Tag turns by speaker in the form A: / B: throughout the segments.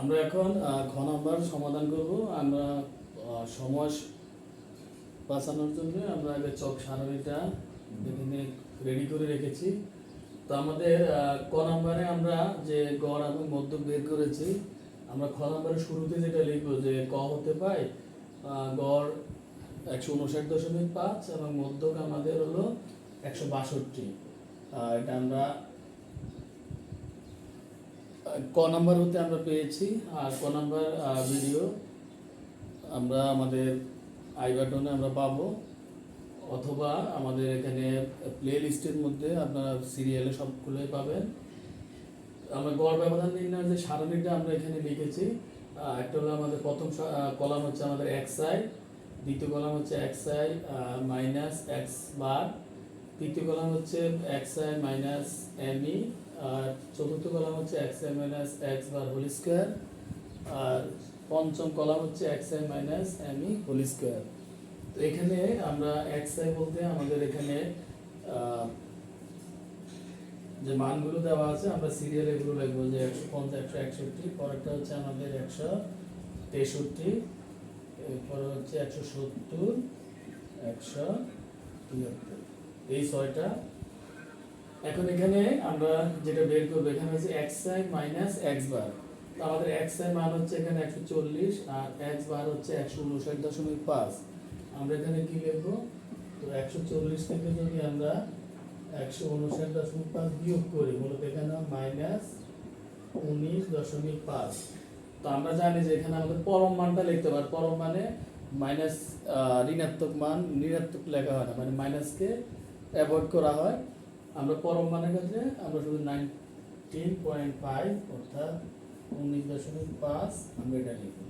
A: আমরা এখন ঘ নাম্বার সমাধান করব। আমরা সময় বাঁচানোর জন্য আমরা আগে চক সারণীটা এখানে রেডি করে রেখেছি। তো আমাদের ক নাম্বারে আমরা যে গড় এবং মধ্য বের করেছি আমরা খ নাম্বারের শুরুতে যেটা লিখব যে ক হতে আহ, গড় একশো উনষাট দশমিক পাঁচ এবং মধ্যক আমাদের হলো একশো বাষট্টি। এটা আমরা ক নাম্বার হতে আমরা পেয়েছি, আর ক নাম্বার ভিডিও আমরা আমাদের আই বাটনে আমরা পাবো, অথবা আমাদের এখানে প্লে লিস্টের মধ্যে আপনারা সিরিয়ালে সবগুলোই পাবেন। আমরা গড় ব্যবধান নির্ণয়ের যে সারণীটা আমরা এখানে লিখেছি একটা হলো আমাদের প্রথম কলাম হচ্ছে আমাদের এক্স আই দ্বিতীয় কলাম হচ্ছে X I minus X bar তৃতীয় কলাম হচ্ছে X I minus M E আর চতুর্থ কলাম হচ্ছে X I minus X bar whole square আর পঞ্চম কলাম হচ্ছে X I minus M E whole square তো এখানে আমরা এক্স আই বলতে আমাদের এখানে যে মানগুলো দেওয়া আছে, আমরা সিরিয়াল এগুলো লিখব যে একশো পঞ্চাশ, একশো একষট্টি, পরেরটা হচ্ছে আমাদের একশো তেষট্টি, এরপরে হচ্ছে একশো সত্তর, একশো তিয়াত্তর। এই ছয়টা এখন এখানে আমরা যেটা বের করব, এখানে হচ্ছে X I minus X bar তো আমাদের এক্স আই মান হচ্ছে এখানে একশো চল্লিশ আর এক্স বার হচ্ছে একশো উনষাট দশমিক পাঁচ। আমরা এখানে কি লিখব? তো একশো চল্লিশ থেকে যদি আমরা একশো উনষাট দশমিক পাঁচ বিয়োগ করি, মূলত এখানে মাইনাস উনিশ দশমিক পাঁচ। তো আমরা জানি যে এখানে আমাদের পরম মানটা লিখতে পারি পরম মানে মাইনাস ঋণাত্মক মান, ঋণাত্মক লেখা হয় না মানে মাইনাসকে অ্যাভয়েড করা হয়। আমরা পরম মানের ক্ষেত্রে আমরা শুধু নাইনটিন পয়েন্ট ফাইভ অর্থাৎ উনিশ দশমিক পাঁচ আমরা এটা লিখব।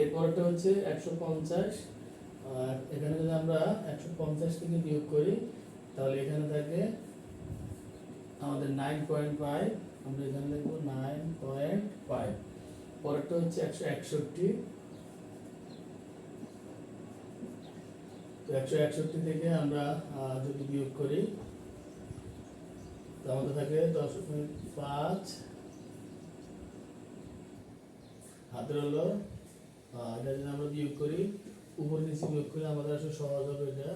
A: এরপরটা হচ্ছে একশো পঞ্চাশ, আর এখানে যদি আমরা একশো পঞ্চাশ থেকে বিয়োগ করি, তাহলে এখানে থাকে আমাদের নাইন পয়েন্ট ফাইভ আমরা এখানে লিখব নাইন পয়েন্ট ফাইভ পরেরটা হচ্ছে একশো একষট্টি। তো একশো একষট্টি থেকে আমরা যদি বিয়োগ করি আমাদের থাকে দশমিক পাঁচ। হাতের হলো। যদি আমরা বিয়োগ করি, উপর নিচে বিয়োগ করি, আমাদের আসলে সহজ হবে এটা।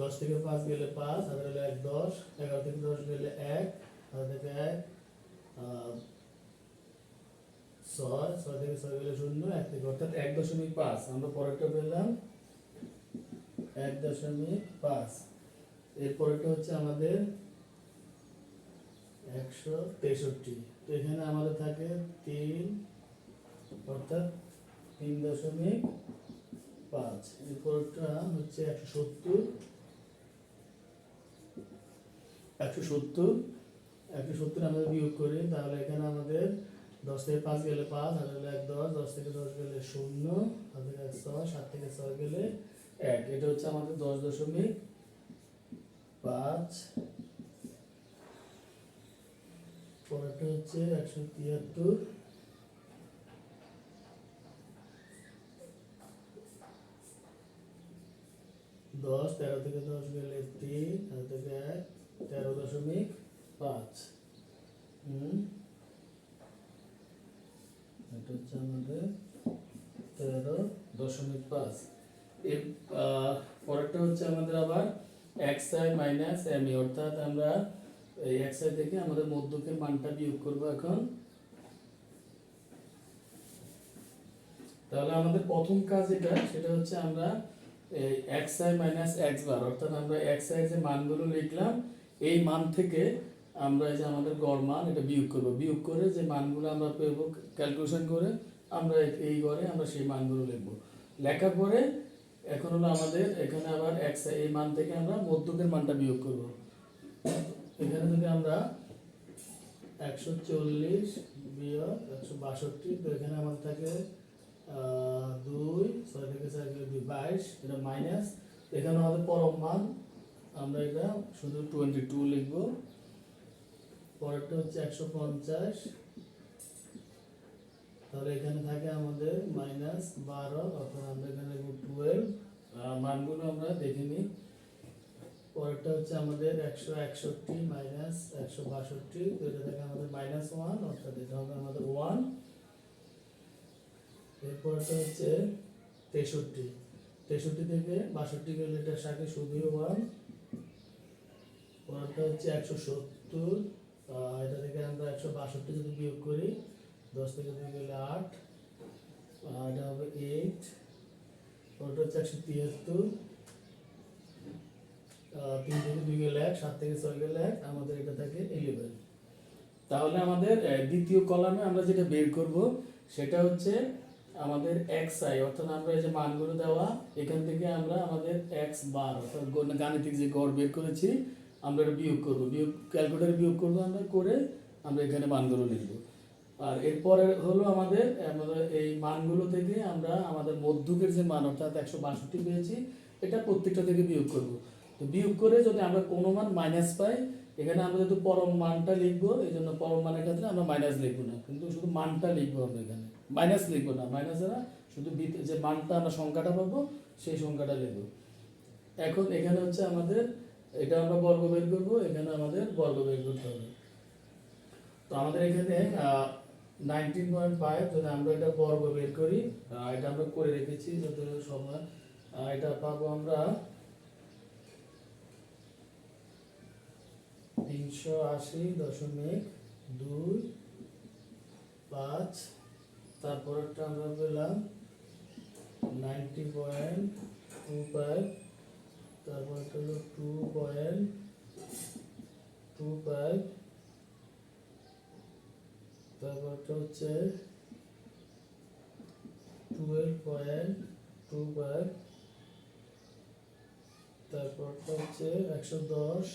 A: দশ থেকে পাঁচ গেলে পাঁচ, হাতের হলো এক দশ, এগারো থেকে দশ গেলে এক, হাতের থেকে এক ছয় ছয় থেকে ছয় গেলে শূন্য, এক থেকে অর্থাৎ এক দশমিক পাঁচ। আমরা পরেরটা পেলাম। এক দশমিক পাঁচ। এর পরেরটা হচ্ছে আমাদের একশো তেষট্টি। তো এখানে আমাদের থাকে তিন, অর্থাৎ তিন দশমিক পাঁচ। এর পরেরটা হচ্ছে একশো সত্তর। একশো সত্তর একশো সত্তর আমরা বিয়োগ করি, তাহলে এখানে আমাদের দশ থেকে পাঁচ গেলে পাঁচ হাতে গেলে এক দশ দশ থেকে দশ গেলে শূন্য থেকে এক ছয়, সাত থেকে ছয় গেলে এক। এটা হচ্ছে আমাদের দশ দশমিক পাঁচ। পরেরটা হচ্ছে একশো তিয়াত্তর। দশ, তেরো থেকে দশ গেলে তিন হাত থেকে এক, তেরো দশমিক পাঁচ। হুম। এটা হচ্ছে আমাদের তেরো দশমিক পাঁচ। এর পরেরটা হচ্ছে আমাদের আবার X I minus M E অর্থাৎ আমরা এই এক্স আই থেকে আমাদের মধ্যকের মানটা বিয়োগ করব এখন। তাহলে আমাদের প্রথম কাজ এটা, সেটা হচ্ছে আমরা X I minus X bar অর্থাৎ আমরা এক্স আই যে মানগুলো লিখলাম, এই মান থেকে আমরা যে আমাদের গড় মান এটা বিয়োগ করব। বিয়োগ করে যে মানগুলো আমরা পেব ক্যালকুলেশন করে আমরা এই- গড়ে আমরা সেই মানগুলো লিখব। লেখার পরে এখন হলো আমাদের, এখানে আবার এক্স এই মান থেকে আমরা মধ্যকের মানটা বিয়োগ করব। এখানে যদি আমরা একশো চল্লিশ বিয়োগ একশো বাষট্টি, তো এখানে আমাদের থাকে দুই, ছয় থেকে চার দুই, বাইশ, এটা মাইনাস এখানে আমাদের পরম মান, আমরা এটা শুধু টোয়েন্টি টু লিখব। পরেরটা হচ্ছে একশো পঞ্চাশ তাহলে এখানে থাকে আমাদের মাইনাস বারো, অর্থাৎ আমরা এখানে টুয়েলভ মানগুলো আমরা দেখে নিই। পরেরটা হচ্ছে আমাদের একশো একষট্টি মাইনাস একশো বাষট্টি, তো এটা থেকে আমাদের মাইনাস ওয়ান অর্থাৎ এটা হবে আমাদের ওয়ান এরপরটা হচ্ছে তেষট্টি। তেষট্টি থেকে বাষট্টি গেলে এটা সাথে শুধুই ওয়ান পরেরটা হচ্ছে একশো সত্তর এটা থেকে আমরা একশো বাষট্টি যদি বিয়োগ করি দশ থেকে দুই গেলে আট আর এটা হবে এইট পরেরটা হচ্ছে একশো তিয়াত্তর তিন থেকে দুই গেলে এক, সাত থেকে ছয় গেলে এক, আমাদের এটা থাকে ইলেভেন তাহলে আমাদের দ্বিতীয় কলামে আমরা যেটা বের করব, সেটা হচ্ছে আমাদের এক্স আই অর্থাৎ আমরা এই যে মানগুলো দেওয়া, এখান থেকে আমরা আমাদের এক্স বার অর্থাৎ গণ- গাণিতিক যে গড় বের করেছি, আমরা বিয়োগ করব। বিয়োগ ক্যালকুলেটার বিয়োগ করব আমরা, করে আমরা এখানে মানগুলো লিখব। আর এরপরে হলো আমাদের এই মানগুলো থেকে আমরা আমাদের মধ্যকের যে মান, অর্থাৎ একশো বাষট্টি পেয়েছি, এটা প্রত্যেকটা থেকে বিয়োগ করব। তো বিয়োগ করে যদি আমরা কোনো মান মাইনাস পাই, এখানে আমরা যেহেতু পরম মানটা লিখব এই জন্য পরম মানের ক্ষেত্রে আমরা মাইনাস লিখব না। কিন্তু শুধু মানটা লিখব আমরা এখানে। মাইনাস লিখব না মাইনাস দ্বারা শুধু যে মানটা আমরা সংখ্যাটা পাবো সেই সংখ্যাটা লিখব। এখন এখানে হচ্ছে আমাদের, এটা আমরা বর্গ বের করব, এখানে আমাদের বর্গ বের করতে হবে। তো আমাদের এখানে নাইনটিন পয়েন্ট ফাইভ, যদি আমরা এটা বর্গ বের করি এটা আমরা করে রেখেছি যত সময়। এটা পাবো আমরা তিনশো আশি দশমিক দুই পাঁচ। তারপরটা আমরা পেলাম নাইনটি পয়েন্ট টু ফাইভ। তারপরটা হলো টু পয়েন্ট টু ফাইভ। তারপরটা হচ্ছে টুয়েলভ পয়েন্ট টু তারপরটা হচ্ছে একশো দশ,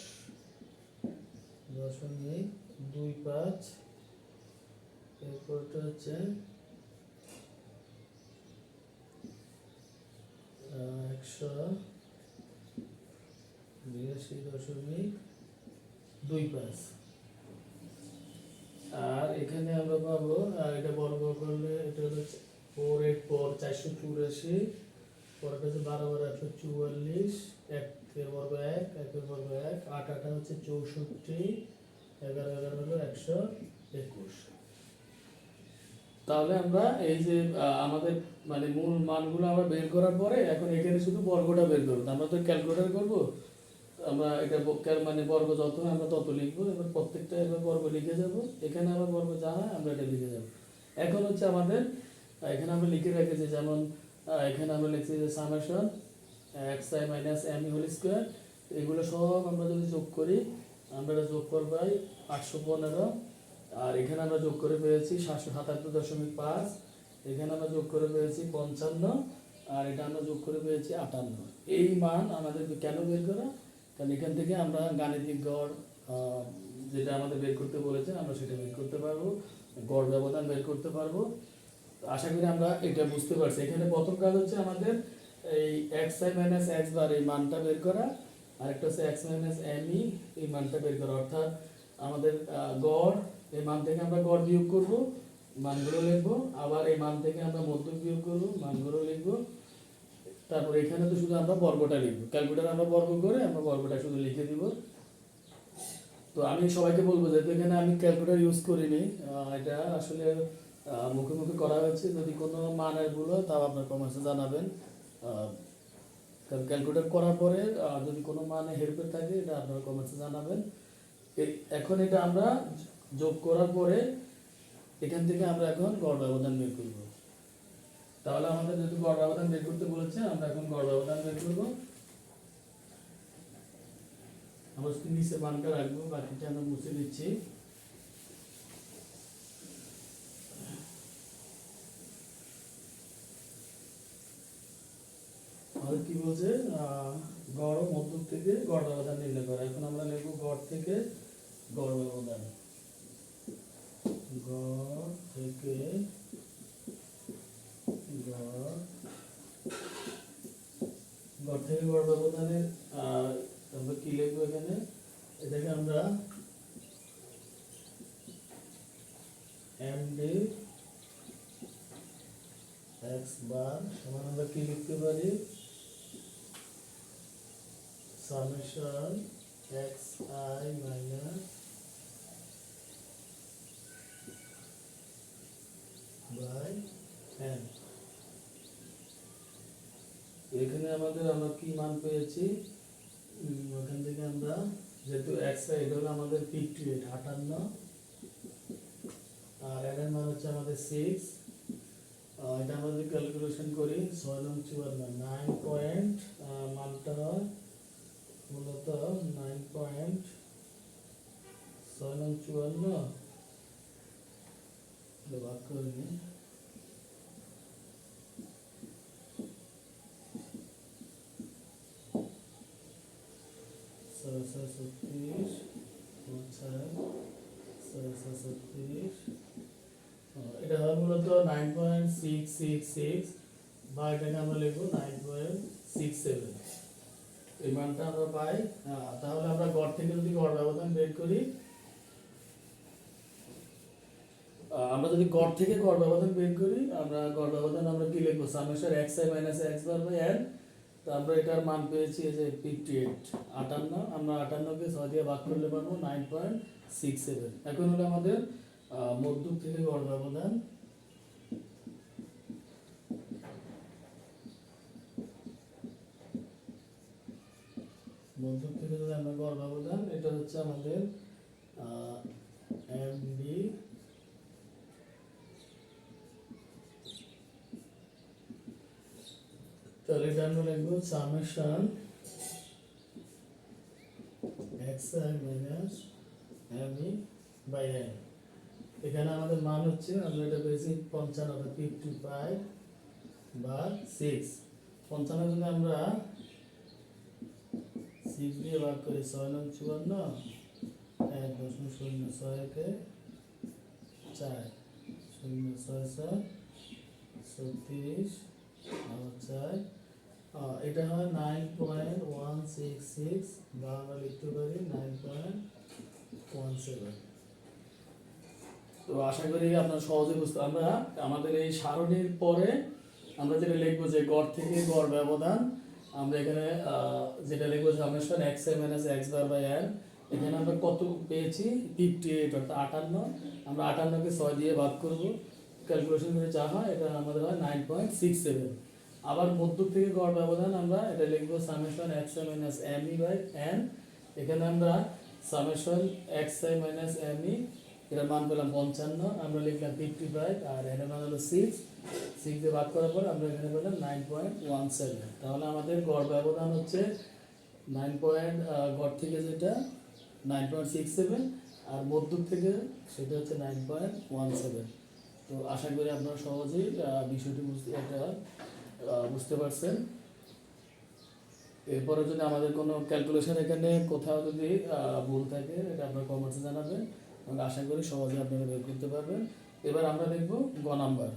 A: দশমিক দুই পাঁচ, এরপরটা হচ্ছে একশো বিরাশি দশমিক দুই পাঁচ। এখানে আমরা পাবো এটা বর্গ করলে এটা হলো ফোর এইট ফোর চারশো চুরাশি। পরেরটা হচ্ছে বারো বারো, একশো চুয়াল্লিশ। একের বর্গ এক একের বর্গ এক। আট আটা হচ্ছে চৌষট্টি। এগারো এগারো হলো একশো একুশ। তাহলে আমরা এই যে আমাদের মানে মূল মানগুলো আমরা বের করার পরে এখন এখানে শুধু বর্গটা বের করব। আমরা তো ক্যালকুলেটর করব। আমরা এটা ব- ক্যাল- মানে বর্গ যত আমরা তত লিখব, এবার প্রত্যেকটা এবার বর্গ লিখে যাব, এখানে আবার বর্গ যা হয় আমরা এটা লিখে যাব। এখন হচ্ছে আমাদের এখানে আমরা লিখে রেখেছি যেমন এখানে আমরা লিখছি যে summation X I minus M whole square এগুলো সব আমরা যদি যোগ করি, আমরা যোগ করবাই আটশো পনেরো, আর এখানে আমরা যোগ করে পেয়েছি সাতশো সাতাত্তর দশমিক পাঁচ, এখানে আমরা যোগ করে পেয়েছি পঞ্চান্ন, আর এটা আমরা যোগ করে পেয়েছি আটান্ন। এই মান আমাদের কেন বের করা? কারণ এখান থেকে আমরা গাণিতিক গড় যেটা আমাদের বের করতে বলেছে, আমরা সেটা বের করতে পারব। গড় ব্যবধান বের করতে পারব। আশা করি আমরা এটা বুঝতে পারছি। এখানে প্রথম কাজ হচ্ছে আমাদের এই X I minus X bar এই মানটা বের করা আর একটা হচ্ছে এক্স মাইনাস এম ই এই মানটা বের করা। অর্থাৎ আমাদের গড়, এই মান থেকে আমরা গড় বিয়োগ করব, মানগুলো লিখব, আবার এই মান থেকে আমরা মধ্যক বিয়োগ করব, মানগুলো লিখব। তারপর এখানে তো শুধু আমরা বর্গটা লিখব। ক্যালকুলেটার আমরা বর্গ করে আমরা বর্গটা শুধু লিখে দিব। তো আমি সবাইকে বলব, যেহেতু এখানে আমি ক্যালকুলেটার ইউজ করিনি এটা আসলে মুখে মুখে করা হয়েছে। যদি কোনো মানের ভুল হয়, তাও আপনার কমেন্টসে জানাবেন। কারণ ক্যালকুলেটার করার পরে যদি কোনো মানে হেরফের থাকে, এটা আপনার কমেন্টসে জানাবেন। এখন এটা আমরা যোগ করার পরে, এখান থেকে আমরা এখন গড় ব্যবধান বের করব। তাহলে আমাদের যেহেতু গড় ব্যবধান বের করতে বলেছে, আমরা এখন গড় ব্যবধান বের করব। আমরা শুধু নিচে মানটা রাখব, বাকিটা আমরা মুছে দিচ্ছি। আমাদের কি বলছে? গড় ও মধ্যক থেকে গড় ব্যবধান নির্ণয় করা। এখন আমরা লিখব গড় থেকে গড় ব্যবধান গড় থেকে গড় থেকে গড় ব্যবধানের আমরা কি লিখব এখানে? এটাকে আমরা এম কি লিখতে পারি? Summation X I minus by N এখানে আমাদের আমরা কি মান পেয়েছি? ওখান থেকে আমরা যেহেতু এক্স এটা হলো আমাদের ফিফটি এইট আটান্ন। আর এন এর মান হচ্ছে আমাদের সিক্স এটা আমাদের ক্যালকুলেশন করি, ছয় নং চুয়ান্ন নাইন পয়েন্ট মানটা হয় মূলত নাইন পয়েন্ট ছয় নং চুয়ান্ন। ভাগ করে নিই এটা হয় মূলত nine point six six six বা এটাকে আমরা লিখব নাইন পয়েন্ট সিক্স সেভেন এই আমরা পাই আহ, তাহলে আমরা গড় থেকে যদি গড় বের করি আমরা যদি গড় থেকে গড় ব্যবধান বের করি আমরা গড় ব্যবধান আমরা কি লিখব? Summation X I minus X bar by N আমরা এটার মান পেয়েছি যে ফিফটি এইট আটান্ন। আমরা আটান্নকে ছয় দিয়ে ভাগ করলে পারব নাইন পয়েন্ট সিক্স সেভেন এখন হলো আমাদের আহ, থেকে গড় ব্যবধান। মধ্যক থেকে যদি আমরা গড় ব্যবধান এটা হচ্ছে আমাদের এম ডি তাহলে এটা আমরা লিখব summation X I minus M E by N এখানে আমাদের মান হচ্ছে, আমরা এটা পেয়েছি পঞ্চান্ন ফিফটি ফাইভ বা সিক্স পঞ্চান্ন যদি আমরা সিক্স দিয়ে ভাগ করি ছয় নং চুয়ান্ন, এক দশমিক শূন্য ছয় একে চার। শূন্য ছয় ছয়, ছত্রিশ, আবার চার। এটা হয় nine point one six six বা আমরা লিখতে পারি নাইন পয়েন্ট ওয়ান সেভেন তো আশা করি আপনার সহজে বুঝতে আমরা আমাদের এই সারণীর পরে আমরা যেটা লিখব যে গড় থেকে গড় ব্যবধান, আমরা এখানে যেটা লিখব summation X A minus X bar by N এখানে আমরা কত পেয়েছি? ফিফটি এইট অর্থাৎ আটান্ন। আমরা আটান্নকে ছয় দিয়ে ভাগ করব। ক্যালকুলেশন করে যা হয়, এটা আমাদের হয় নাইন পয়েন্ট সিক্স সেভেন আবার মধ্য থেকে গড় ব্যবধান আমরা এটা লিখব summation X I minus M E by N এখানে আমরা summation X I minus M E এটার মান পেলাম পঞ্চান্ন, আমরা লিখলাম ফিফটি ফাইভ আর এর মান হলো সিক্স সিক্স দিয়ে ভাগ করার পর আমরা এখানে পেলাম নাইন পয়েন্ট ওয়ান সেভেন তাহলে আমাদের গড় ব্যবধান হচ্ছে নাইন পয়েন্ট গড় থেকে যেটা নাইন পয়েন্ট সিক্স সেভেন আর মধ্যক থেকে সেটা হচ্ছে নাইন পয়েন্ট ওয়ান সেভেন তো আশা করি আপনারা সহজেই বিষয়টি বুঝতে একটা বুঝতে পারছেন? এরপরে যদি আমাদের কোনো ক্যালকুলেশন এখানে কোথাও যদি ভুল থাকে, এটা আপনার কমেন্টসে জানাবেন। এবং আশা করি সহজে আপনারা বের করতে পারবেন। এবার আমরা দেখব গ নাম্বার